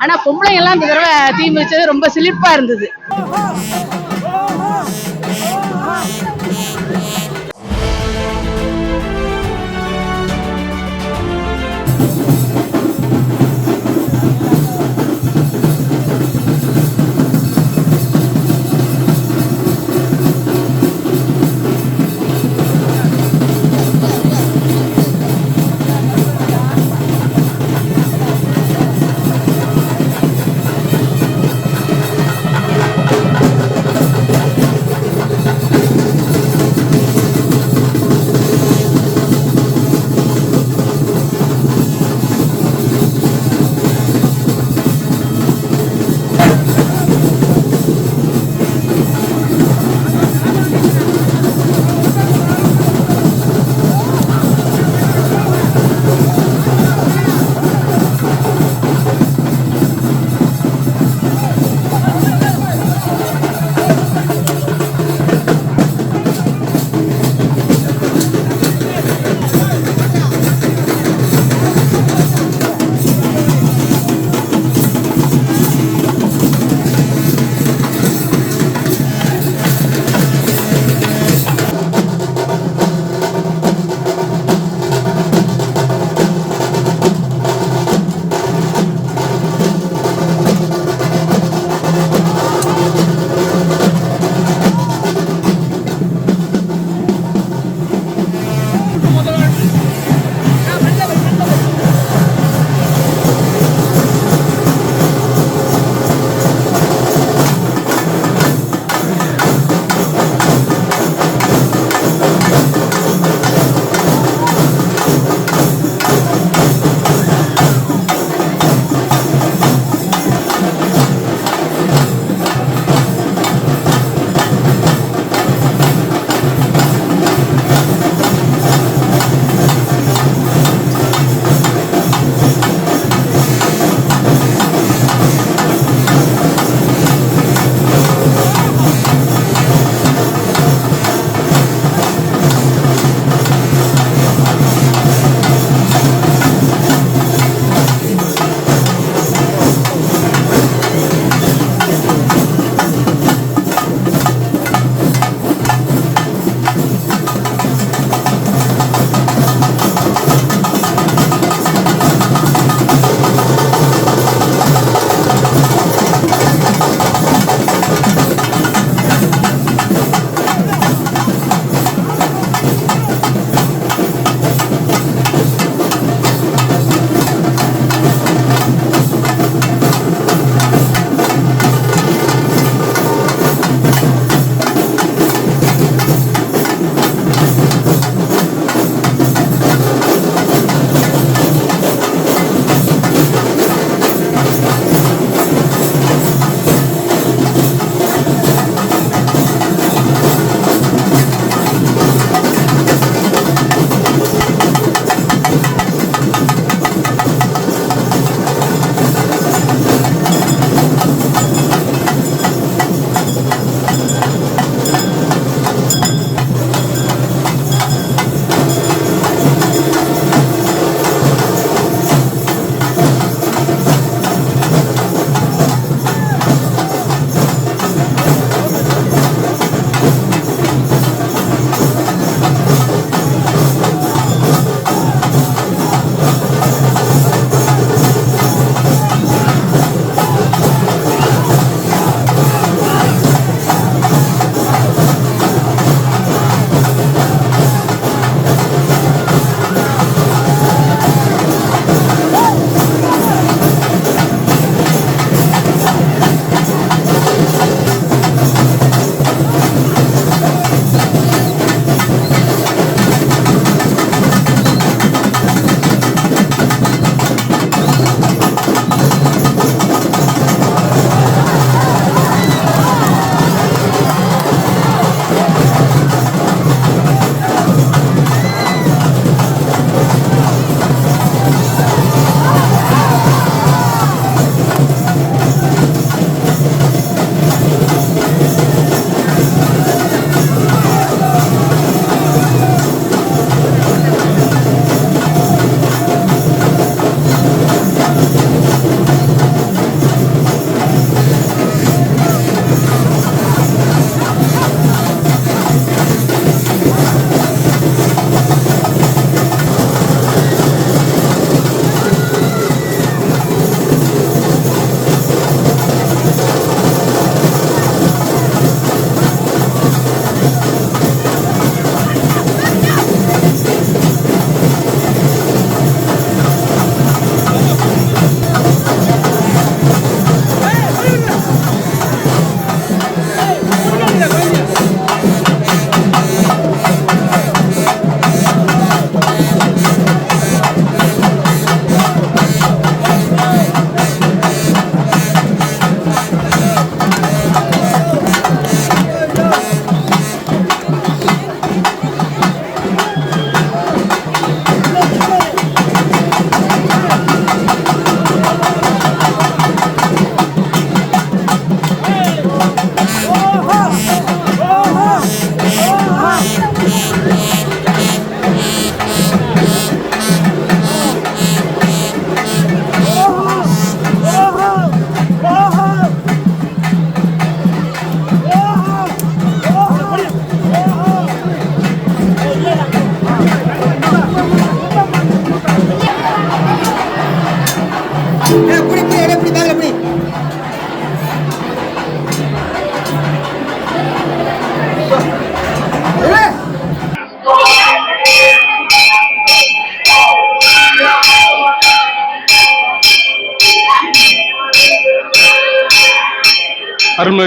ஆனா பொம்பளை எல்லாம் இந்த தடவை தீ மிதிச்சது ரொம்ப சிலிர்ப்பா இருந்தது.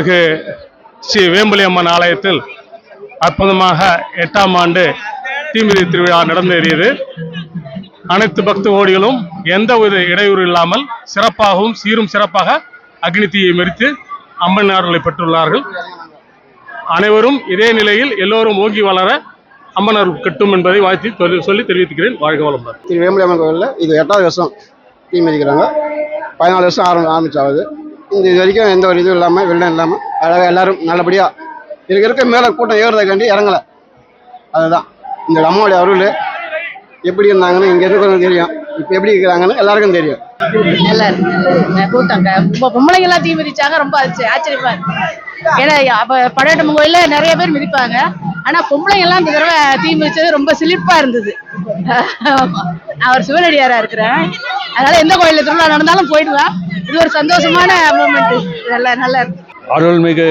அருள்மிகு ஸ்ரீ வேம்பலி அம்மன் ஆலயத்தில் அற்புதமாக எட்டாம் ஆண்டு தீமிதி திருவிழா நடந்தேறியது. அனைத்து பக்த கோடிகளும் எந்த ஒரு இடையூறு இல்லாமல் சிறப்பாகவும் சீரும் சிறப்பாக அக்னி தீயை மெரித்து அம்மன் அருளை பெற்றுள்ளார்கள். அனைவரும் இதே நிலையில் எல்லோரும் ஓங்கி வளர அம்மன் அருள் கட்டும் என்பதை வாழ்த்தி சொல்லி- தெரிவித்துக்கிறேன். வாழ்க வளமுடன். திரு வேம்புலியம்மன் கோவிலில் இது எட்டாவது வருஷம் தீ மிதிக்கிறாங்க. பதினாலு வருஷம் ஆரம்பி ஆரம்பிச்சாவது. இந்த இது வரைக்கும் எந்த ஒரு இதுவும் இல்லாமல் வெள்ளம் இல்லாமல் அழகாக எல்லாரும் நல்லபடியாக இருக்க இருக்க மேலே கூட்டம் ஏறுறதுக்காண்டி இறங்கலை. அதுதான். இந்த அம்மாவுடைய அருள். எப்படி இருந்தாங்கன்னு இங்கே இருக்கிறவங்க தெரியும். இப்போ எப்படி இருக்கிறாங்கன்னு எல்லாருக்கும் தெரியும். நல்லா இருக்கு பொம்பளைங்க எல்லாம் தீ மிதிச்சாங்க. ரொம்ப ஆச்சரியமா இருக்கு. ஏன்னா அப்போ படையட்டம் கோயில்ல நிறைய பேர் மிதிப்பாங்க. ஆனா பொம்பளைங்க எல்லாம் இந்த தடவை தீ மிதிச்சது ரொம்ப சிலிப்பா இருந்தது. அவர் நான் ஒரு சிவனடியாரா இருக்கிறேன். அதனால எந்த கோயில்ல திருவிழா நடந்தாலும் போயிடுவேன் இது ஒரு சந்தோஷமான மூமெண்ட் நல்லா நல்லா இருக்கு. அருள்மிகு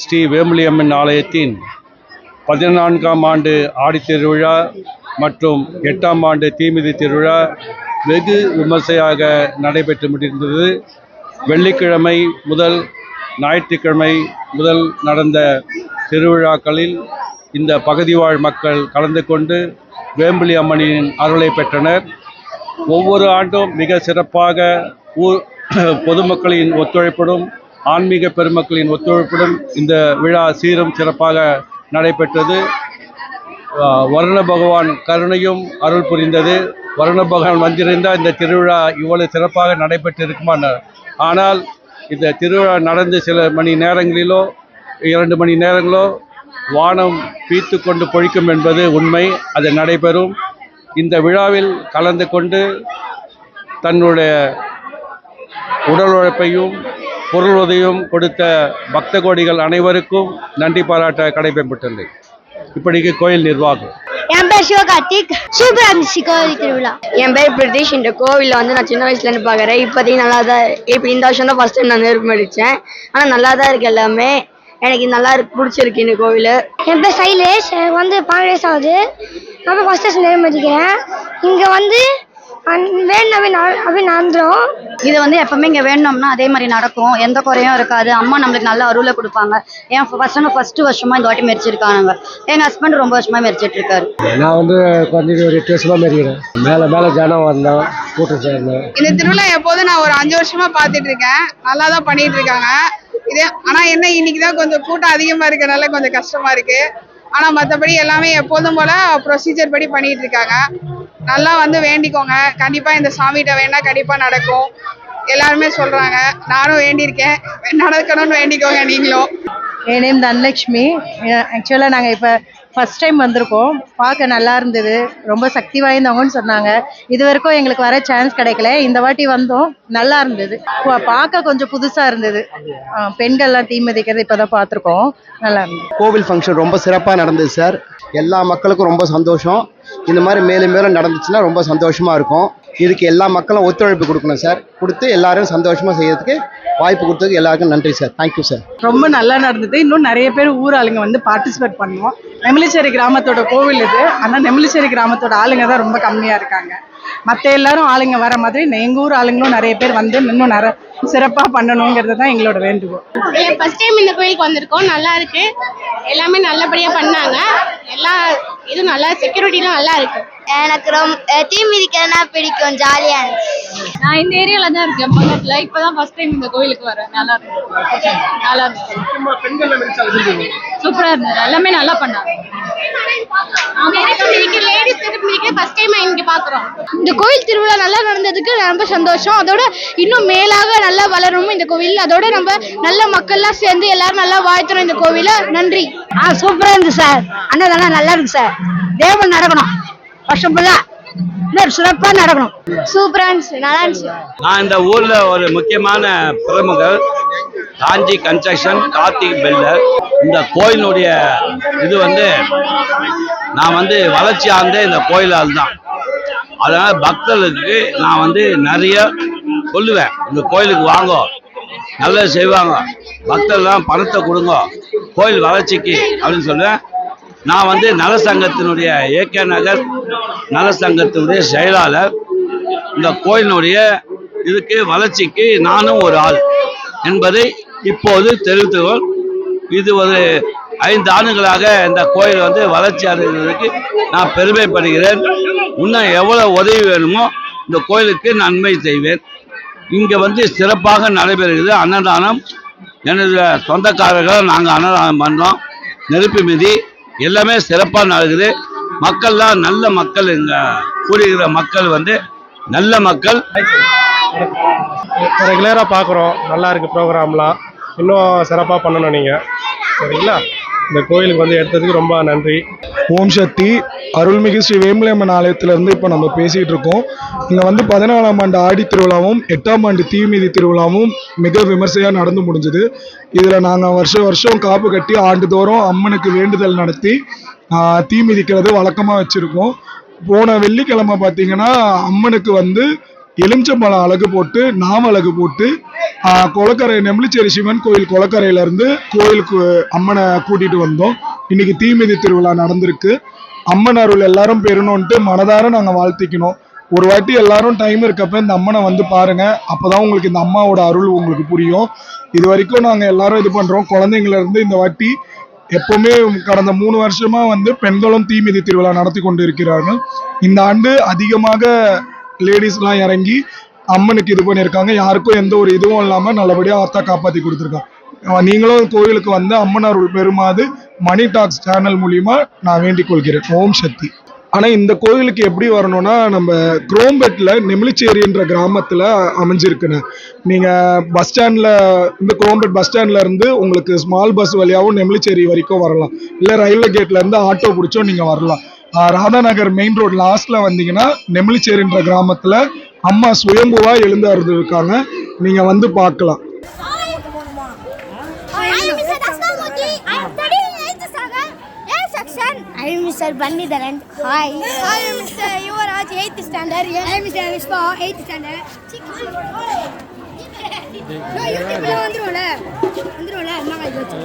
ஸ்ரீ வேம்புலியம்மன் ஆலயத்தின் பதினான்காம் ஆண்டு ஆடித்திருவிழா மற்றும் எட்டாம் ஆண்டு தீமிதி திருவிழா வெகு விமர்சையாக நடைபெற்று முடிந்தது. வெள்ளிக்கிழமை முதல் ஞாயிற்றுக்கிழமை முதல் நடந்த திருவிழாக்களில் இந்த பகுதிவாழ் மக்கள் கலந்து கொண்டு வேம்புலி அம்மனின் அருளை பெற்றனர். ஒவ்வொரு ஆண்டும் மிக சிறப்பாக ஊர் பொதுமக்களின் ஒத்துழைப்புடன் ஆன்மீக பெருமக்களின் ஒத்துழைப்புடன் இந்த விழா சீரும் சிறப்பாக நடைபெற்றது. வருண பகவான் கருணையும் அருள் புரிந்தது. வருண பகவான் வந்திருந்தால் இந்த திருவிழா இவ்வளவு சிறப்பாக நடைபெற்றிருக்குமா? ஆனால் இந்த திருவிழா நடந்து சில மணி நேரங்களிலோ இரண்டு மணி நேரங்களோ வானம் பீத்து கொண்டு பொழிக்கும் என்பது உண்மை. அது நடைபெறும். இந்த விழாவில் கலந்து கொண்டு தன்னுடைய உடல் உழைப்பையும் பொருள் உதவியும் கொடுத்த பக்த கோடிகள் அனைவருக்கும் நன்றி பாராட்ட கடைபிடிப்பட்டுள்ளது இப்படிக்கு கோயில் நிர்வாகம். என் பேர் சிவகார்த்திக். சூப்பரா இருந்துச்சு கோவில் திருவிழா. என் பேர் பிரதீஷ். இந்த கோவிலில் வந்து நான் சின்ன வயசுலேருந்து பார்க்குறேன் இப்போதைக்கு நல்லா தான் இப்போ இந்த வருஷம் தான் ஃபஸ்ட் டைம் நான் நெருப்பு அடித்தேன் ஆனால் நல்லா தான் இருக்கு எல்லாமே. எனக்கு நல்லா இருக்கு பிடிச்சிருக்கு இந்த கோவில். என் பேர் சைலேஷ். வந்து பன்னெண்டு வயசு ஆகுது நான் ஃபர்ஸ்ட் டேஸ் நேரம் மதிக்கிறேன் இங்கே வந்து வேணும் அப்படி நடந்துரும் இது வந்து எப்பவுமே இங்க வேணும்னா அதே மாதிரி நடக்கும். எந்த குறையும் இருக்காது. அம்மா நம்மளுக்கு நல்ல அருளை கொடுப்பாங்க. என் பசங்க ஃபர்ஸ்ட் வருஷமா இந்த வாட்டி மெரிச்சிருக்கானுங்க. எங்க ஹஸ்பண்ட் ரொம்ப வருஷமா மெரிச்சிட்டு இருக்காரு நான் வந்து குறைஞ்சிட்டு ஒரு எட்டு வருஷமா மாரிக்கிறேன் மேலே மேலே ஜனம் வந்தோம் கூட்டம் சேர்ந்தேன். இந்த திருவிழா எப்போதும் நான் ஒரு அஞ்சு வருஷமா பார்த்துட்டு இருக்கேன் நல்லா தான் பண்ணிட்டு இருக்காங்க இதே ஆனா என்ன இன்னைக்கு தான் கொஞ்சம் கூட்டம் அதிகமா இருக்கனால கொஞ்சம் கஷ்டமா இருக்கு. ஆனா மத்தபடி எல்லாமே எப்போதும் போல ப்ரொசீஜர் படி பண்ணிட்டு இருக்காங்க நல்லா வந்து வேண்டிக்கோங்க. கண்டிப்பா இந்த சாமிகிட்ட வேணா கண்டிப்பா நடக்கும். எல்லாருமே சொல்றாங்க. நானும் வேண்டியிருக்கேன். நடக்கணும்னு வேண்டிக்கோங்க நீங்களும். என் நேம் தனலட்சுமி. ஆக்சுவலாக நாங்கள் இப்போ ஃபஸ்ட் டைம் வந்திருக்கோம். பார்க்க நல்லா இருந்தது. ரொம்ப சக்தி வாய்ந்தவங்கன்னு சொன்னாங்க. இது வரைக்கும் எங்களுக்கு வர சான்ஸ் கிடைக்கல. இந்த வாட்டி வந்தோம். நல்லா இருந்தது. பார்க்க கொஞ்சம் புதுசாக இருந்தது. பெண்கள்லாம் தீ மிதிக்கிறது இப்போ தான் பார்த்துருக்கோம். நல்லா இருந்தது. கோவில் ஃபங்க்ஷன் ரொம்ப சிறப்பாக நடந்தது சார் எல்லா மக்களுக்கும் ரொம்ப சந்தோஷம். இந்த மாதிரி மேலும் மேலும் நடந்துச்சுன்னா ரொம்ப சந்தோஷமாக இருக்கும். இதுக்கு எல்லா மக்களும் ஒத்துழைப்பு கொடுக்கணும் சார். கொடுத்து எல்லாரும் சந்தோஷமாக செய்யறதுக்கு வாய்ப்பு கொடுத்ததுக்கு எல்லாருக்கும் நன்றி சார். தேங்க்யூ சார் ரொம்ப நல்லா நடந்தது. இன்னும் நிறைய பேர் ஊர் ஆளுங்க வந்து பார்ட்டிசிபேட் பண்ணுவோம் நெமிலிச்சேரி கிராமத்தோட கோவில் இது. ஆனால் நெமிலிச்சேரி கிராமத்தோட ஆளுங்க தான் ரொம்ப கம்மியாக இருக்காங்க. மற்ற எல்லாரும் ஆளுங்க வர மாதிரி எங்கள் ஊர் ஆளுங்களும் நிறைய பேர் வந்து இன்னும் நிறைய சிறப்பாக பண்ணணுங்கிறது தான் எங்களோட வேண்டுகோள். ஃபர்ஸ்ட் டைம் இந்த கோயிலுக்கு வந்திருக்கோம். நல்லா இருக்கு. எல்லாமே நல்லபடியா பண்ணாங்க. எல்லா இதுவும் நல்லா செக்யூரிட்டிலாம் நல்லா இருக்கு. எனக்கு ரொம்ப தீ மிதிக்கிறதுனா பிடிக்கும் ஜாலியாக இருந்துச்சு. நான் இந்த ஏரியால தான் இருக்கேன். பக்கத்துல இப்பதான் ஃபர்ஸ்ட் டைம் இந்த கோயிலுக்கு வரேன். நல்லா இருக்கு. நல்லா இருக்கு. சூப்பரா இருந்தது. எல்லாமே நல்லா பண்ணாங்க. லேடிஸ் ஃபர்ஸ்ட் டைம் இங்க பாக்குறோம் இந்த கோயில் திருவிழா நல்லா நடந்ததுக்கு ரொம்ப சந்தோஷம். அதோட இன்னும் மேலாக நல்லா வளரணும் இந்த கோவில். அதோட நம்ம நல்ல மக்கள்லாம் சேர்ந்து எல்லாரும் நல்லா வாழ்த்துறோம் இந்த கோவில. நன்றி. ஆ சூப்பரா இருக்கு சார். அண்ணதெல்லாம் நல்லா இருக்கு சார். தேவன் நடக்கணும். வருஷம் ஃபுல்லா சிறப்பா நடக்கணும். சூப்பரா இருந்துச்சு. நல்லா இருந்துச்சு. நான் இந்த ஊர்ல ஒரு முக்கியமான பிரமுகர் காஞ்சி கன்ஸ்ட்ரக்ஷன் கார்த்திக் பில்டர் இந்த கோயிலுடைய இது வந்து நான் வந்து வளர்ச்சி ஆழ்ந்த இந்த கோயிலால் தான். அதனால பக்தர்களுக்கு நான் வந்து நிறைய சொல்லுவேன். இந்த கோயிலுக்கு வாங்க. நல்லது செய்வாங்க. பக்தர்லாம் பணத்தை கொடுங்க. கோயில் வளர்ச்சிக்கு அப்படின்னு சொல்லுவேன். நான் வந்து நல சங்கத்தினுடைய ஏகே நகர் நல சங்கத்தினுடைய செயலாளர். இந்த கோயிலினுடைய இதுக்கு வளர்ச்சிக்கு நானும் ஒரு ஆள் என்பதை இப்போது தெரிவித்துக்கொள் இது ஒரு ஐந்து ஆண்டுகளாக இந்த கோயில் வந்து வளர்ச்சி அடைந்ததுக்கு நான் பெருமைப்படுகிறேன். இன்னும் எவ்வளோ உதவி வேணுமோ இந்த கோயிலுக்கு நன்மை செய்வேன். இங்கே வந்து சிறப்பாக நடைபெறுகிறது அன்னதானம். எனது சொந்தக்காரர்கள் நாங்கள் அன்னதானம் பண்ணுறோம் நெருப்பு மிதி எல்லாமே சிறப்பாக நடக்குது. மக்கள்லாம் நல்ல மக்கள் இங்கே கூடுகிற மக்கள் வந்து நல்ல மக்கள். ரெகுலராக பார்க்குறோம் நல்லா இருக்கு ப்ரோக்ராம்லாம் இன்னும் சிறப்பாக பண்ணணும் நீங்கள் சரிங்களா? இந்த கோயிலுக்கு வந்து எடுத்ததுக்கு ரொம்ப நன்றி. ஓம் சக்தி. அருள்மிகு ஸ்ரீ வேம்புலியம்மன் ஆலயத்திலிருந்து இப்போ நம்ம பேசிகிட்டு இருக்கோம். இங்கே வந்து பதினாலாம் ஆண்டு ஆடி திருவிழாவும் எட்டாம் ஆண்டு தீமிதி திருவிழாவும் மிக விமர்சையாக நடந்து முடிஞ்சுது. இதில் நாங்கள் வருஷம் வருஷம் காப்பு கட்டி ஆண்டுதோறும் அம்மனுக்கு வேண்டுதல் நடத்தி தீமிதிக்கிறது தீ மிதிக்கிறது வழக்கமாக வச்சுருக்கோம். போன வெள்ளிக்கிழமை பார்த்தீங்கன்னா அம்மனுக்கு வந்து எலுமிச்சம்பழம் அழகு போட்டு நாம் அழகு போட்டு ஆஹ், கொளக்கரை நெம்லிச்சேரி சிவன் கோயில் கொலக்கரையிலேருந்து கோயிலுக்கு அம்மனை கூட்டிட்டு வந்தோம். இன்னைக்கு தீமிதி திருவிழா நடந்திருக்கு. அம்மன் அருள் எல்லாரும் பெறணும்ன்ட்டு மனதார நாங்கள் வாழ்த்திக்கணும். ஒரு வாட்டி எல்லாரும் டைம் இருக்கப்ப இந்த அம்மனை வந்து பாருங்க. அப்போதான் உங்களுக்கு இந்த அம்மாவோட அருள் உங்களுக்கு புரியும். இது வரைக்கும் நாங்கள் எல்லாரும் இது பண்ணுறோம் குழந்தைங்கள இருந்து இந்த வாட்டி எப்பவுமே கடந்த மூணு வருஷமா வந்து பெண்களும் தீமிதி திருவிழா நடத்தி கொண்டு இருக்கிறார்கள். இந்த ஆண்டு அதிகமாக லேடிஸ்லாம் இறங்கி அம்மனுக்கு இது பண்ணியிருக்காங்க. யாருக்கும் எந்த ஒரு இதுவும் இல்லாமல் நல்லபடியாக ஆத்தா காப்பாற்றி கொடுத்துருக்காங்க. நீங்களும் கோயிலுக்கு வந்து அம்மன் அருள் மணி டாக்ஸ் சேனல் மூலிமா நான் வேண்டிக் கொள்கிறேன். ஓம் சக்தி. ஆனால் இந்த கோயிலுக்கு எப்படி வரணும்னா நம்ம குரோம்பெட்டில் நெமிலிச்சேரின்ற கிராமத்தில் அமைஞ்சிருக்குண்ணே நீங்கள் பஸ் ஸ்டாண்டில் இந்த குரோம்பெட் பஸ் ஸ்டாண்ட்ல இருந்து உங்களுக்கு ஸ்மால் பஸ் வழியாகவும் நெமிலிச்சேரி வரைக்கும் வரலாம். இல்லை ரயில்வே கேட்ல இருந்து ஆட்டோ பிடிச்சோ நீங்கள் வரலாம். ராதாநகர் மெயின் ரோட் லாஸ்ட்ல வந்தீங்கன்னா நெமிலிச்சேரின்ற கிராமத்தில் அம்மா சுயம்புவா எழுந்து இருக்காங்க நீங்கள் வந்து பார்க்கலாம் I am Mr. Dasnamoorthy. I am studying 8th standard. A section. I am Mr. Bannidaran. Hi. I am Mr. Yuvaraj, 8th standard. I am Mr. Vishwa, 8th standard. No, YouTube ல வந்துரும்ல வந்துரும்ல என்னங்க இது வச்சு